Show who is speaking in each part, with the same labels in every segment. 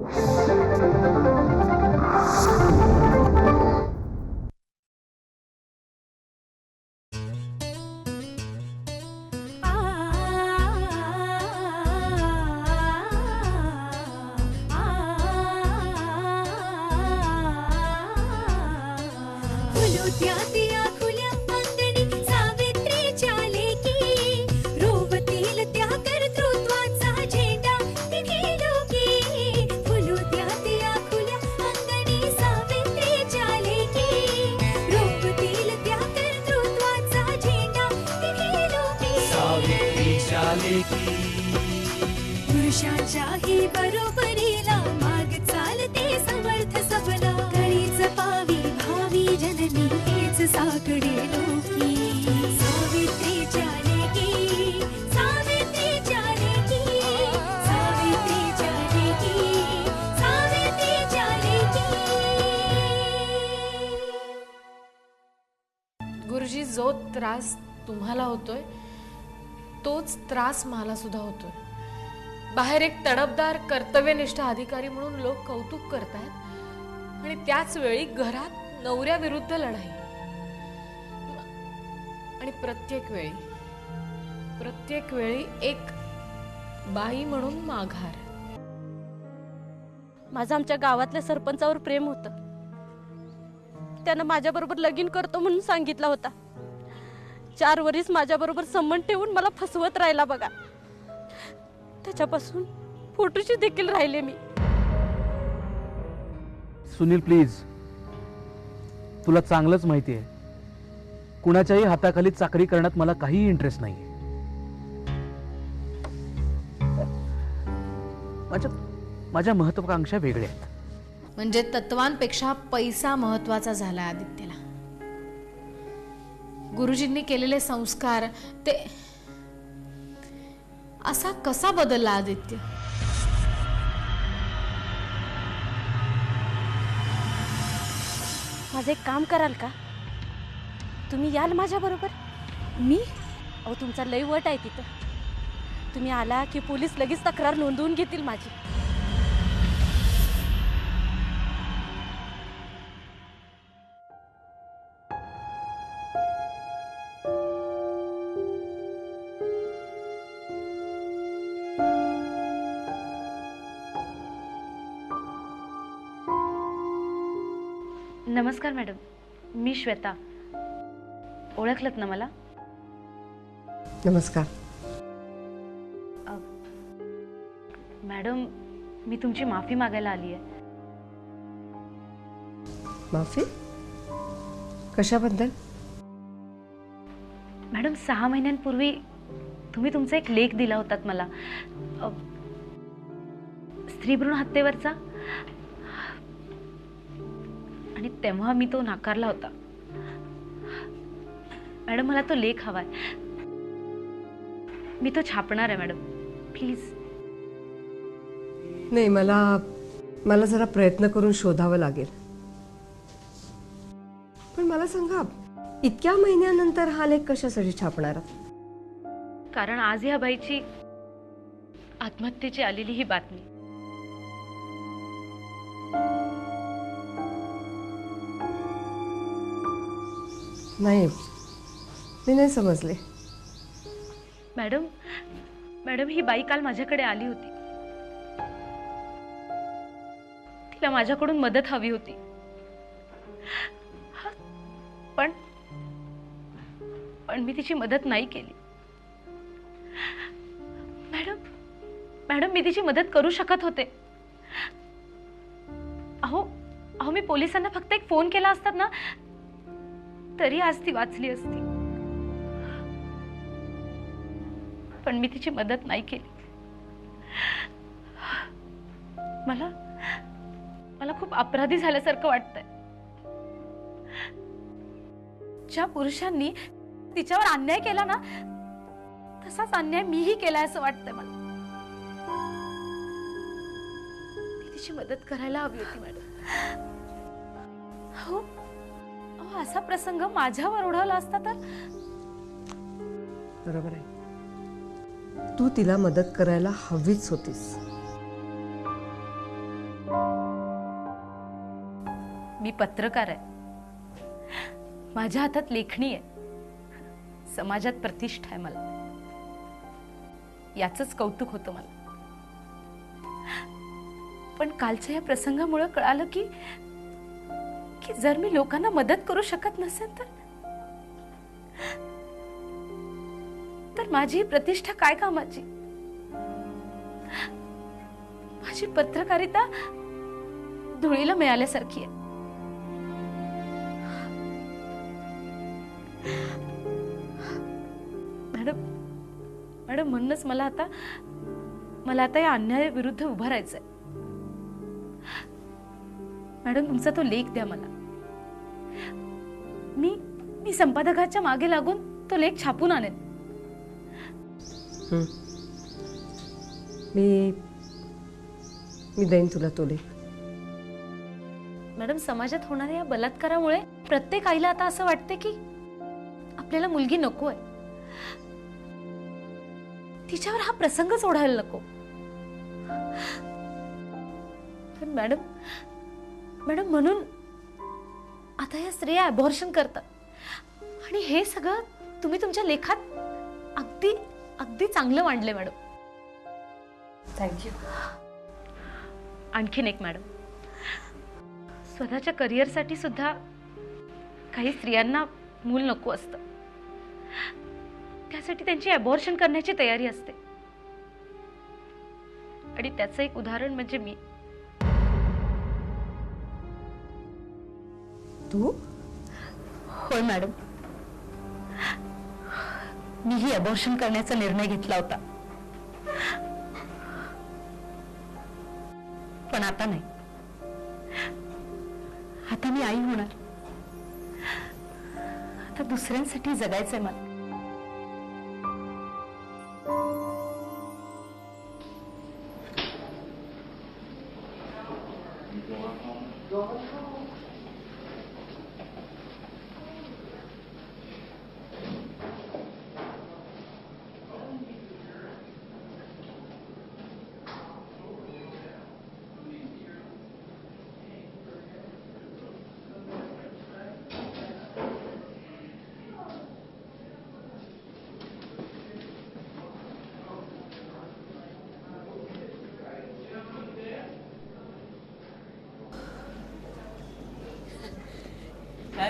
Speaker 1: Thank you. त्रास तुम्हाला होतोय तोच त्रास मला सुद्धा होतोय. बाहेर एक तडपदार कर्तव्यनिष्ठ अधिकारी म्हणून लोक कौतुक करतायत आणि त्याच वेळी घरात नवऱ्याविरुद्ध लढाई. आणि प्रत्येक वेळी प्रत्येक वेळी एक बाई म्हणून माघार.
Speaker 2: माझं आमच्या गावातल्या सरपंचावर प्रेम होतं. त्यानं माझ्याबरोबर लगीन करतो म्हणून सांगितला होता. चार वरीस माझ्याबरोबर संबंध ठेवून मला फसवत राहिला बघा. त्याच्यापासून फोटोची देखील राहिले मी.
Speaker 3: सुनील प्लीज. तुला चांगलंच माहिती आहे. कुणाच्याही हाताखाली चाकरी करण्यात मला काहीही इंटरेस्ट नाही माझ्या माझ्या महत्वाकांक्षा वेगळ्या आहेत.
Speaker 1: म्हणजे तत्वांपेक्षा पैसा महत्त्वाचा झाला आदित्यला. गुरुजींनी केलेले संस्कार ते असा कसा बदलला आदित्य?
Speaker 2: माझं एक काम कराल का? तुम्ही याल माझ्याबरोबर मी? अहो तुमचा लय वट आहे तिथं. तुम्ही आला की पोलीस लगेच तक्रार नोंदवून घेतील माझी. नमस्कार मॅडम. मी श्वेता. ओळखलत ना मला?
Speaker 4: नमस्कार.
Speaker 2: मॅडम मी तुमची माफी मागायला आली आहे
Speaker 4: माफी? कशाबद्दल?
Speaker 2: मॅडम सहा महिन्यांपूर्वी तुम्ही तुमचा एक लेख दिला होतात मला. अ, स्त्रीभ्रूण हत्येवरचा? तेव्हा मी तो नाकारला होता. मॅडम मला तो लेख हवाय. मी तो छापणार आहे मॅडम. प्लीज.
Speaker 4: नाही मला मला जरा प्रयत्न करून शोधावं लागेल. पण मला सांगा इतक्या महिन्यानंतर हा लेख कशासाठी छापणार?
Speaker 2: कारण आज ह्या बाईची आत्महत्येची आलेली ही बातमी.
Speaker 4: नाही. मी नाही समजले.
Speaker 2: मॅडम मॅडम ही बाई काल माझ्याकडे आली होती. तिला माझ्याकडून मदत हवी होती. पण पण मी तिची मदत नाही केली. मॅडम मॅडम मी तिची मदत करू शकत होते. अहो अहो मी पोलिसांना फक्त एक फोन केला असतात ना तरी आज ती वाचली असती. पण मी तिची मदत नाही केली. मला मला खूप अपराधी झाल्यासारखं वाटतंय. ज्या पुरुषांनी तिच्यावर अन्याय केला ना तसाच अन्याय मीही केलाय असं वाटतंय मला. मी तिची मदत करायला हवी होती मॅडम. हो. अहो, असा प्रसंग माझ्यावर ओढवला असता तर?
Speaker 4: बरोबर आहे. तू तिला मदत करायला हवीच होतीस.
Speaker 2: मी पत्रकार आहे. माझ्या हातात लेखणी आहे. समाजात प्रतिष्ठा आहे मला. याच कौतुक होतं मला. पण कालच्या या प्रसंगामुळे कळालं की की जर मी लोकांना मदत करू शकत नसेल तर? तर माझी प्रतिष्ठा काय कामाची? माझी पत्रकारिता धुळीला मिळाल्यासारखी आहे. मॅडम मॅडम म्हणूनच मला आता मला आता या अन्यायाविरुद्ध उभं राहायचंय मॅडम तुमचा तो लेख द्या मला. मी मी संपादकाच्या मागे लागून तो लेख छापून आणेन.
Speaker 4: मी मी देईन तुला तो लेख.
Speaker 2: मॅडम समाजात होणाऱ्या या बलात्कारामुळे प्रत्येक आईला आता असं वाटते की आपल्याला मुलगी नको आहे. तिच्यावर हा प्रसंगच ओढायला नको. पण मॅडम मॅडम म्हणून आता या स्त्रिया अबॉर्शन करतात. आणि हे सगळं तुम्ही तुमच्या लेखात अगदी अगदी चांगलं मांडले मॅडम.
Speaker 4: थँक्यू
Speaker 2: आणखीन एक मॅडम. स्वतःच्या करिअरसाठी सुद्धा काही स्त्रियांना मूल नको असतं. त्यासाठी त्यांची अबॉर्शन करण्याची तयारी असते. आणि त्याचं एक उदाहरण म्हणजे मी.
Speaker 4: तू?
Speaker 2: होय मॅडम. मीही अबॉर्शन करण्याचा निर्णय घेतला होता. पण आता नाही. आता मी आई होणार. आता दुसऱ्यांसाठी जगायचंय मला.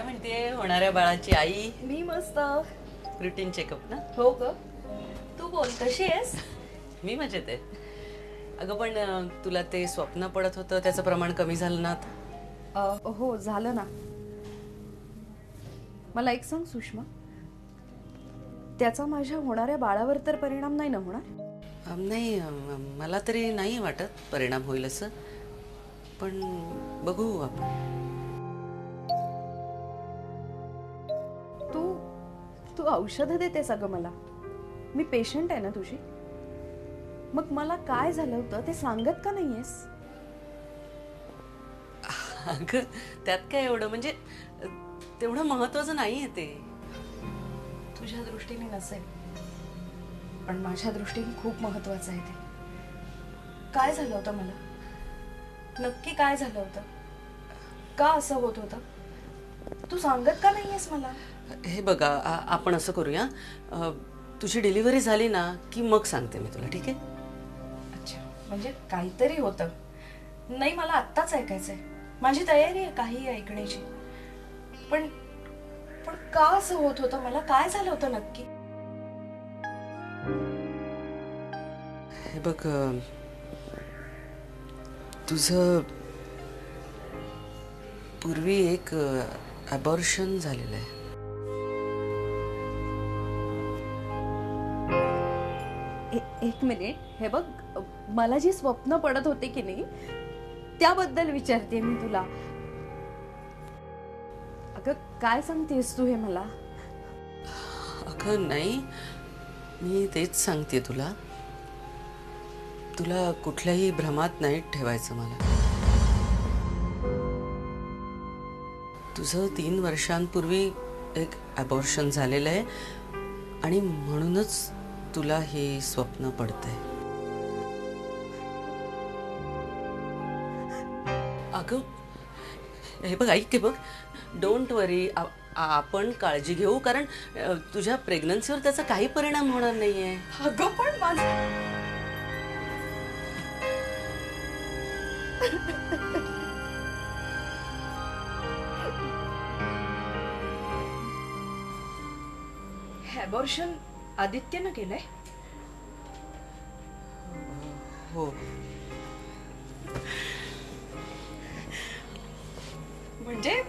Speaker 5: म्हणते होणाऱ्या बाळाची आई.
Speaker 6: मी मस्त.
Speaker 5: रुटीन चेकअप ना?
Speaker 6: हो ग. तू बोल कशी आहेस?
Speaker 5: मी मजेत आहे. अगं पण तुला ते स्वप्न पडत होतं त्याचं प्रमाण कमी झालं ना आता?
Speaker 6: अ, हो झालं ना. मला एक सांग सुषमा. त्याचा माझ्या होणाऱ्या बाळावर तर परिणाम नाही ना होणार?
Speaker 5: नाही मला तरी नाही वाटत परिणाम होईल असं. पण बघू आपण.
Speaker 6: तू औषधं देतेस अगं मला. मी पेशंट आहे ना तुझी? मग मला काय झालं होतं ते सांगत का नाहीयेस?
Speaker 5: अगं त्यात काय एवढं? म्हणजे तेवढं महत्वाचं नाही ते.
Speaker 6: तुझ्या दृष्टीने नसेल पण माझ्या दृष्टीने खूप महत्वाचं आहे ते. काय झालं होतं मला? नक्की काय झालं होतं? का असं होत होतं? तू सांगत का नाहीयेस मला?
Speaker 5: हे बघा आपण असं करूया. तुझी डिलिव्हरी झाली ना की मग सांगते मी तुला ठीक आहे?
Speaker 6: अच्छा म्हणजे काहीतरी होतं. नाही मला आत्ताच ऐकायचंय. माझी तयारी आहे काही ऐकण्याची. पण पण का असं होत होतं? मला काय झालं होतं नक्की?
Speaker 5: हे बघ तुझं पूर्वी एक अबॉर्शन झालेलं आहे.
Speaker 6: एक मिनिट हे बघ मला जी स्वप्न पडत होते की नाही त्याबद्दल विचारते मी तुला. अगं काय सांगतेस तू हे मला?
Speaker 5: अगं नाही. मी तेच सांगते तुला. तुला कुठल्याही भ्रमात नाही ठेवायचं मला. तुझं तीन वर्षांपूर्वी एक अबॉर्शन झालेलं आहे आणि म्हणूनच तुला हे स्वप्न पडतंय. अगं हे बघ ऐक की बघ. डोंट वरी आपण काळजी घेऊ कारण अ, तुझ्या प्रेग्नन्सीवर त्याचा काही परिणाम होणार नाहीये.
Speaker 6: अगं पण माझं ॲबॉर्शन आदित्यनं केलंय.
Speaker 5: हो.
Speaker 6: म्हणजे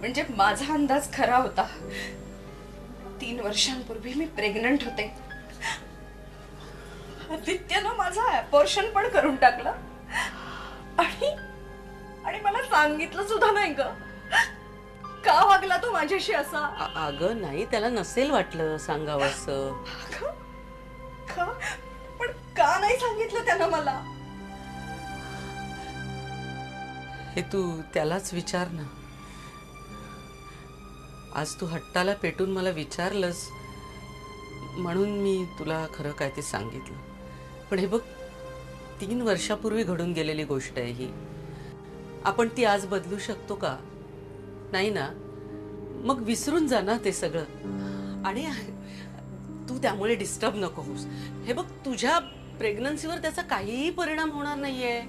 Speaker 6: म्हणजे माझा अंदाज खरा होता. तीन वर्षांपूर्वी मी प्रेग्नंट होते. आदित्यनं माझं ॲबॉर्शन पण करून टाकलं. आणि आणि मला सांगितलं सुद्धा नाही ग. का वागला तो माझ्याशी असा.
Speaker 5: अ- अगं नाही त्याला नसेल वाटलं सांगावं असं.
Speaker 6: का का? पण का नाही सांगितलं त्यानं मला?
Speaker 5: हे तू त्यालाच विचार ना. आज तू हट्टाला पेटून मला विचारलंस म्हणून मी तुला खरं काय ते सांगितलं. पण हे बघ तीन वर्षापूर्वी घडून गेलेली गोष्ट आहे ही. आपण ती आज बदलू शकतो का? नाही ना? मग विसरून जा ना ते सगळं. आणि तू त्यामुळे डिस्टर्ब नको होस हे बघ तुझ्या प्रेग्नन्सीवर त्याचा काहीही परिणाम होणार नाहीये.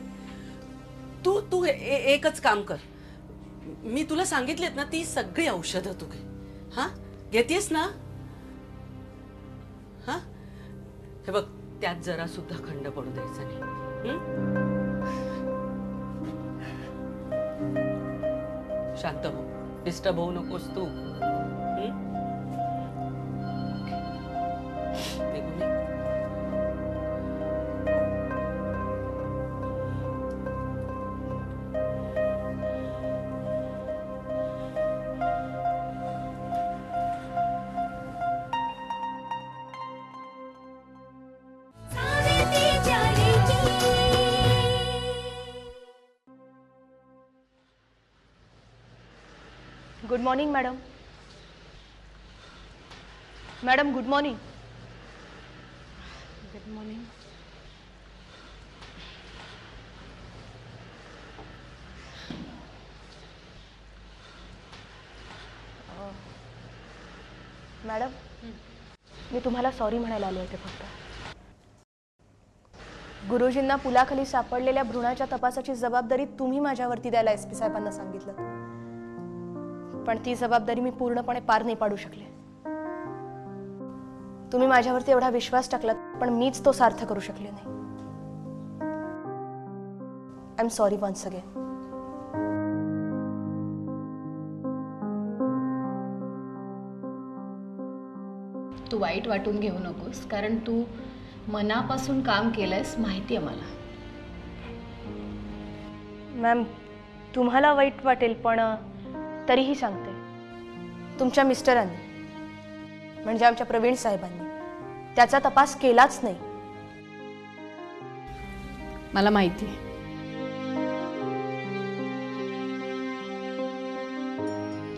Speaker 5: तू तू हे- ए- एकच काम कर. मी तुला सांगितलेत ना ती सगळी औषधं तू घे. हा? घेतेस ना? हा? हे बघ त्यात जरा सुद्धा खंड पडू द्यायचा नाही. शांत हो. डिस्टर्ब होऊ नकोस तू
Speaker 7: morning madam madam good morning good morning madam मी तुम्हाला सॉरी म्हणायला आले होते फक्त. गुरुजींना पुलाखाली सापडलेल्या भ्रूणाच्या तपासाची जबाबदारी तुम्ही माझ्यावरती द्यायला एस पी साहेबांना सांगितलं. पण ती जबाबदारी मी पूर्णपणे पार नाही पाडू शकले. तुम्ही माझ्यावरती एवढा विश्वास टाकलात पण मीच तो सार्थ करू शकले नाही. I am sorry once again
Speaker 8: तू वाईट वाटून घेऊ नकोस कारण तू मनापासून काम केलंयस माहिती आहे मला.
Speaker 7: मॅम तुम्हाला वाईट वाटेल पण तरीही सांगते. तुमच्या मिस्टरांनी म्हणजे आमच्या प्रवीण साहेबांनी त्याचा तपास केलाच नाही.
Speaker 8: मला माहिती आहे.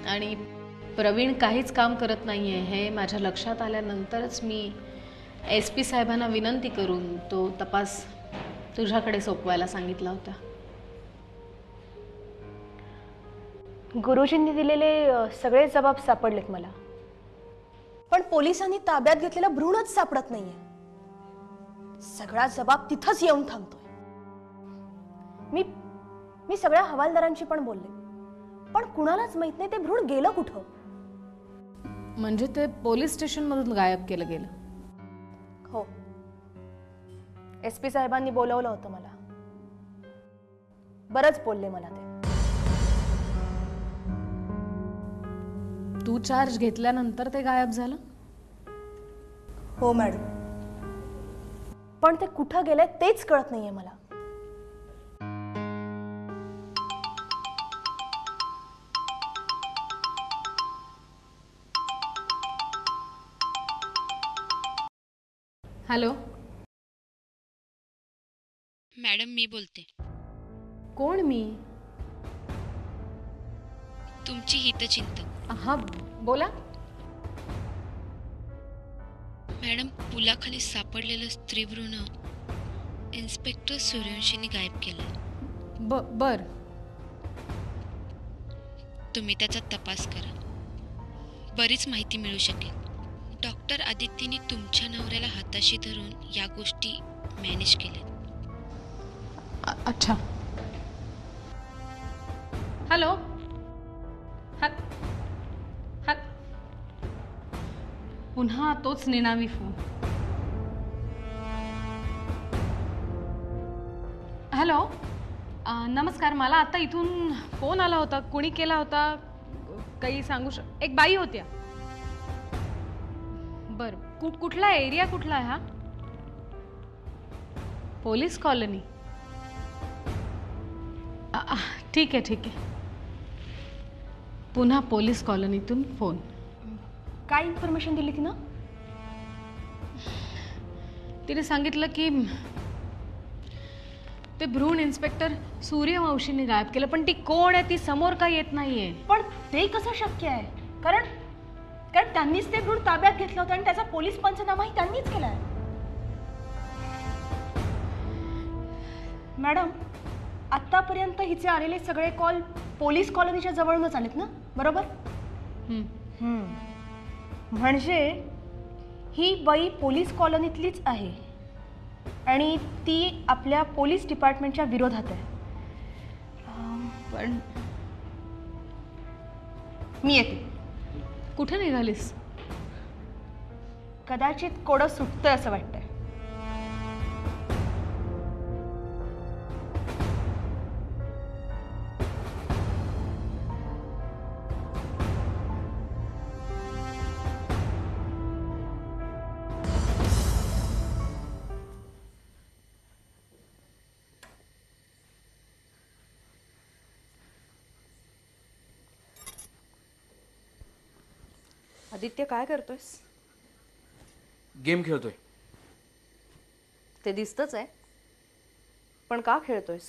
Speaker 8: आणि प्रवीण काहीच काम करत नाही आहे हे माझ्या लक्षात आल्यानंतरच मी एस पी साहेबांना विनंती करून तो तपास तुझ्याकडे सोपवायला सांगितला होता.
Speaker 7: गुरुजींनी दिलेले सगळे जबाब सापडलेत मला. पण पोलिसांनी ताब्यात घेतलेला भ्रूणच सापडत नाहीये. सगळा जबाब तिथंच येऊन थांबतोय. मी मी सगळ्या हवालदारांशी पण बोलले. पण कुणालाच माहीत नाही ते भ्रूण गेलं कुठं?
Speaker 8: म्हणजे ते पोलीस स्टेशनमधून गायब केलं गेलं?
Speaker 7: हो. एस पी साहेबांनी बोलवलं होतं मला. बरंच बोलले मला ते.
Speaker 8: तू चार्ज घेतल्यानंतर ते गायब झालं?
Speaker 7: हो मॅडम पण ते कुठं गेले तेच कळत नाहीये मला.
Speaker 8: हॅलो?
Speaker 9: मॅडम मी बोलते.
Speaker 8: कोण मी?
Speaker 9: तुमची हितचिंतक
Speaker 8: हा बोला.
Speaker 9: मॅडम पुलाखाली स्त्रीभ्रूण स्त्रीभ्रूण इन्स्पेक्टर सूर्यवंशींनी गायब केलं.
Speaker 8: ब बर.
Speaker 9: तुम्ही त्याचा तपास करा. बरीच माहिती मिळू शकेल. डॉक्टर आदित्यने तुमच्या नवऱ्याला हाताशी धरून या गोष्टी मॅनेज केल्या.
Speaker 8: अच्छा. हॅलो. पुन्हा तोच निनावी फोन. हॅलो नमस्कार मला आता इथून फोन आला होता कोणी केला होता काही सांगू शक एक बाई होत्या बर कुठ कुठला एरिया कुठला आहे हा? Police colony. ठीक आहे ठीक आहे. पुन्हा पोलीस कॉलनीतून फोन.
Speaker 7: काय इन्फॉर्मेशन दिली ती ना
Speaker 8: तिने सांगितलं की ते भ्रूण इन्स्पेक्टर सूर्यवंशीने गायब केलं पण ती कोण आहे ती समोर का येत नाहीये.
Speaker 7: पण ते कसं शक्य आहे? कारण कारण त्यांनीच ते भ्रूण ताब्यात घेतलं होतं आणि त्याचा पोलीस पंचनामाही त्यांनीच केलाय. मॅडम आतापर्यंत हिचे आलेले सगळे कॉल पोलीस कॉलनीच्या जवळूनच आलेत ना? बरोबर?
Speaker 8: हं.
Speaker 7: हम्म. म्हणजे ही बाई पोलीस कॉलनीतलीच आहे आणि ती आपल्या पोलीस डिपार्टमेंटच्या विरोधात आहे.
Speaker 8: पण
Speaker 7: मी येते.
Speaker 8: कुठे निघालीस?
Speaker 7: कदाचित कोडं सुटतंय असं वाटतंय. आदित्य काय करतोयस?
Speaker 10: गेम खेळतोय.
Speaker 7: ते दिसतच आहे. पण का खेळतोयस?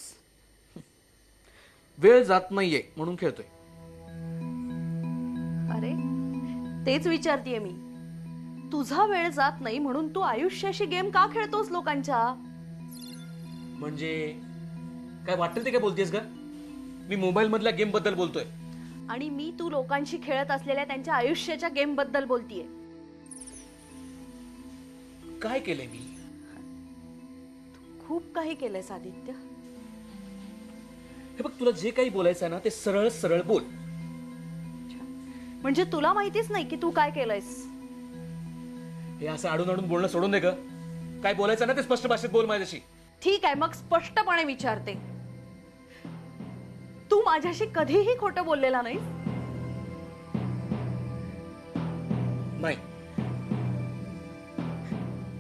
Speaker 10: वेळ जात नाहीये म्हणून खेळतोय.
Speaker 11: अरे तेच विचारतीये मी. तुझा वेळ जात नाही म्हणून तू आयुष्याशी गेम का खेळतोस लोकांच्या?
Speaker 10: म्हणजे काय वाटेल ते काय बोलतेस का मी मोबाईल मधल्या गेमबद्दल बोलतोय.
Speaker 11: आणि मी तू लोकांशी खेळत असलेल्या त्यांच्या आयुष्याच्या गेमबद्दल बोलतीये.
Speaker 10: काय केलंय मी?
Speaker 11: खूप काही केलंयस आदित्य
Speaker 10: हे बघ तुला जे काही बोलायचं आहे ना ते सरळ सरळ बोल.
Speaker 11: म्हणजे तुला माहितीच नाही की तू काय केलंयस.
Speaker 10: हे असं आडून आडून बोलणं सोडून दे ग. काय बोलायचं ना ते स्पष्ट भाषेत बोल माझ्याशी.
Speaker 11: ठीक आहे मग स्पष्टपणे विचारते. तू माझ्याशी कधीही खोटं बोललेला नाही
Speaker 10: नाही.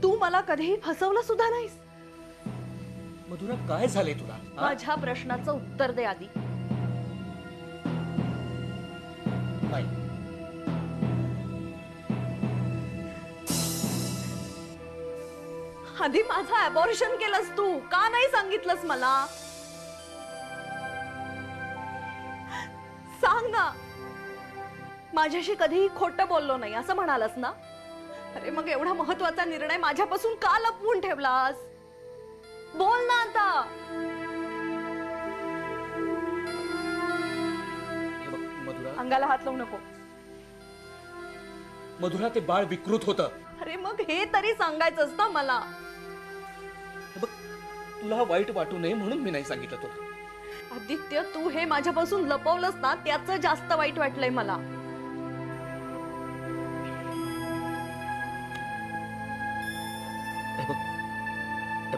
Speaker 11: तू मला कधीही फसवलं सुद्धा नाहीस.
Speaker 10: मधुरा काय झालंय तुला? हा?
Speaker 11: माझ्या प्रश्नाचं उत्तर दे आधी.
Speaker 10: नाही.
Speaker 11: आधी माझं अबॉर्शन केलंस तू. का नाही सांगितलंस मला? माझ्याशी कधीही खोटं बोललो नाही असं म्हणालस ना? अरे मग एवढा महत्त्वाचा निर्णय माझ्यापासून का लपवून ठेवलास? बोल ना आता. अंगाला हात लावू नको.
Speaker 10: मधुरा ते बाळ विकृत होतं.
Speaker 11: अरे मग हे तरी सांगायचंच ना मला.
Speaker 10: बघ तुला वाईट वाटू नये म्हणून मी नाही सांगितलं तुला.
Speaker 11: आदित्य तू हे माझ्यापासून लपवलंस ना त्याच जास्त वाईट वाटलंय मला.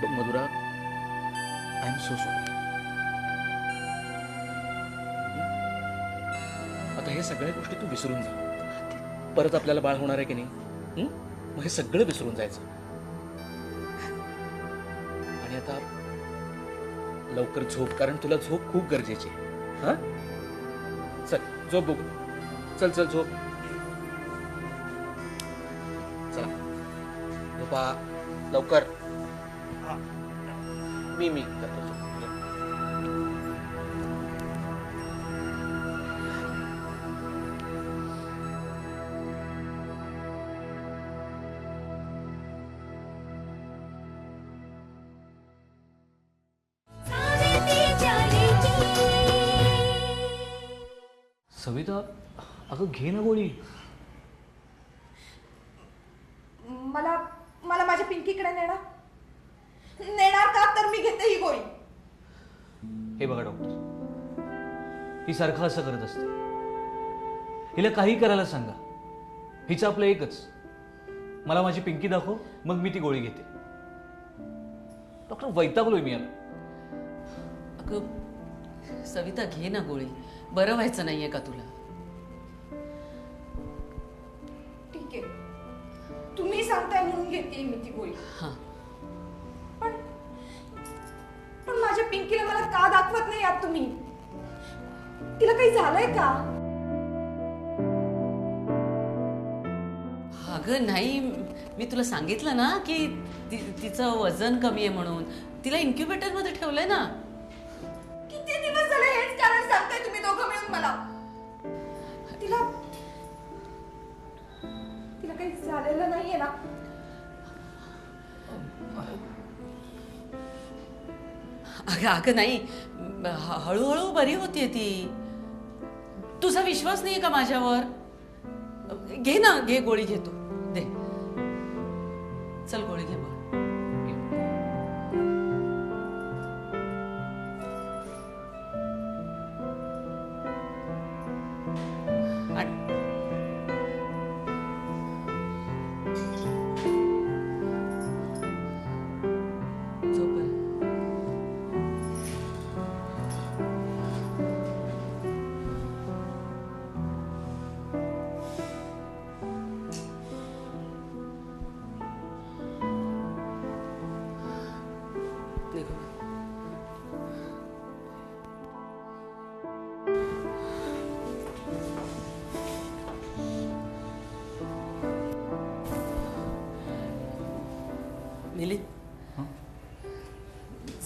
Speaker 10: Madhura I am so sorry आता हे सगळ्या गोष्टी तू विसरून जा. परत आपल्याला बाळ होणार आहे की नाही? मग हे सगळं विसरून जायचं. आणि आता लवकर झोप कारण तुला झोप खूप गरजेची आहे. हा? चल झोप बघू. चल चल झोप. चला. झोपा. लवकर. मी मी करतो झोप.
Speaker 3: सविता अगं घे ना गोळी सारखं असं करत असते. हिला काही करायला सांगा. हिचं आपलं एकच. मला माझी पिंकी दाखव मग मी ती गोळी घेते. डॉक्टर वैतागलोय मी याला.
Speaker 5: अगं सविता घे ना गोळी. बरं व्हायचं नाहीये का तुला?
Speaker 6: ठीक आहे. तुम्ही सांगताय म्हणून घेते मी ती गोळी.
Speaker 5: हां.
Speaker 6: पण पण माझ्या पिंकीला मला का दाखवत नाही आहात तुम्ही? तिला काही झालंय का?
Speaker 5: अगं नाही. मी तुला सांगितलं ना की ति- तिचं वजन कमी आहे म्हणून. तिला इन्क्युबेटरमध्ये ठेवलंय ना.
Speaker 6: किती दिवस झाले हेच कारण सांगताय तुम्ही दोघं मिळून मला? तिला तिला काही झालेलं नाहीये ना?
Speaker 5: अगं अगं नाही ह- हळूहळू बरी होतीये ती. तुझा विश्वास नाहीये का माझ्यावर? घे ना घे गोळी घेतो. दे. चल गोळी घे.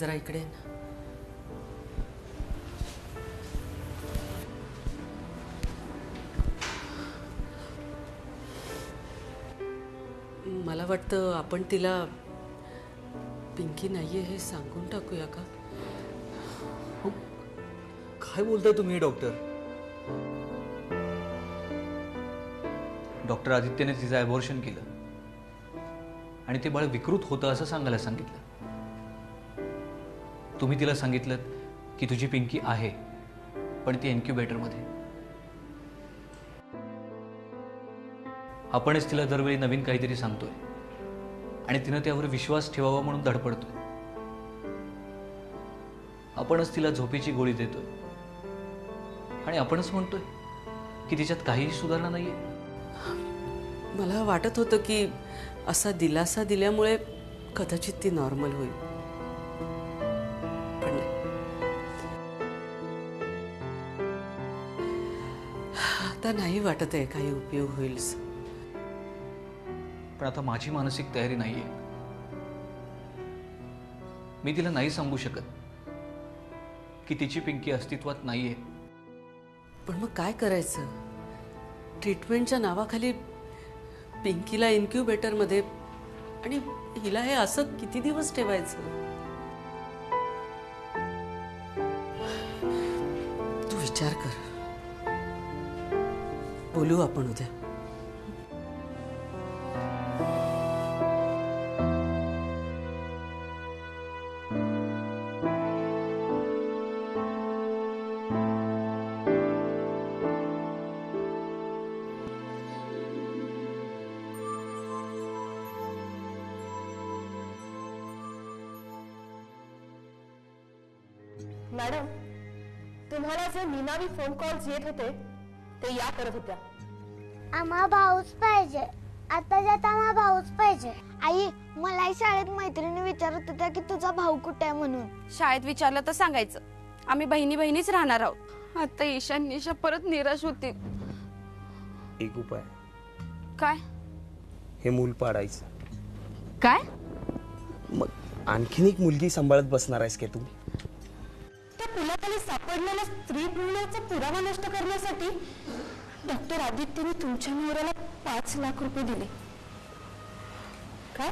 Speaker 5: जरा इकडे ना. मला वाटतं आपण तिला पिंकी नाहीये हे सांगून टाकूया का? हो.
Speaker 3: काय बोलताय तुम्ही डॉक्टर? डॉक्टर आदित्यने तिचं ॲबॉर्शन केलं. आणि ते बाळ विकृत होतं असं सांगायला सांगितलं. तुम्ही तिला सांगितलं की तुझी पिंकी आहे पण ती इन्क्युबेटरमध्ये. आपणच तिला दरवेळी नवीन काहीतरी सांगतोय आणि तिनं त्यावर विश्वास ठेवावा म्हणून धडपडतोय. आपणच तिला झोपेची गोळी देतोय आणि आपणच म्हणतोय की तिच्यात काहीही सुधारणा नाहीये.
Speaker 5: मला वाटत होतं की असा दिलासा दिल्यामुळे कदाचित ती नॉर्मल होईल. आता नाही वाटत आहे काही उपयोग होईल.
Speaker 3: पण आता माझी मानसिक तयारी नाहीये. मी तिला नाही सांगू शकत की तिची पिंकी अस्तित्वात नाहीये.
Speaker 5: पण मग काय करायचं? ट्रीटमेंटच्या नावाखाली पिंकीला इन्क्युबेटरमध्ये आणि हिला हे असं किती दिवस ठेवायचं? बोलू आपण उद्या.
Speaker 2: मॅडम तुम्हाला जे निनावी फोन कॉल्स येत होते ते या करत होत्या.
Speaker 12: आम्हा भाऊच पाहिजे. आता जात आम्हा भाऊच पाहिजे. आई मलाही शाळेत मैत्रिणी विचारत होत्या की तुझा भाऊ कुठे आहे म्हणून.
Speaker 13: शाळेत विचारलं तर सांगायचं. आम्ही बहिणी बहिणीच राहणार आहोत. आता ईशान निशा परत निराश होतील.
Speaker 14: एक उपाय.
Speaker 13: काय?
Speaker 14: हे मूल पाडायचं.
Speaker 13: काय?
Speaker 14: मग आणखीन एक मुलगी सांभाळत बसणार आहेस का तू?
Speaker 2: त्या पुलाखाली सापडलेला स्त्री भ्रूणाचा पुरावा नष्ट करण्यासाठी डॉक्टर आदित्यने तुमच्या नवऱ्याला पाच लाख रुपये दिले. काय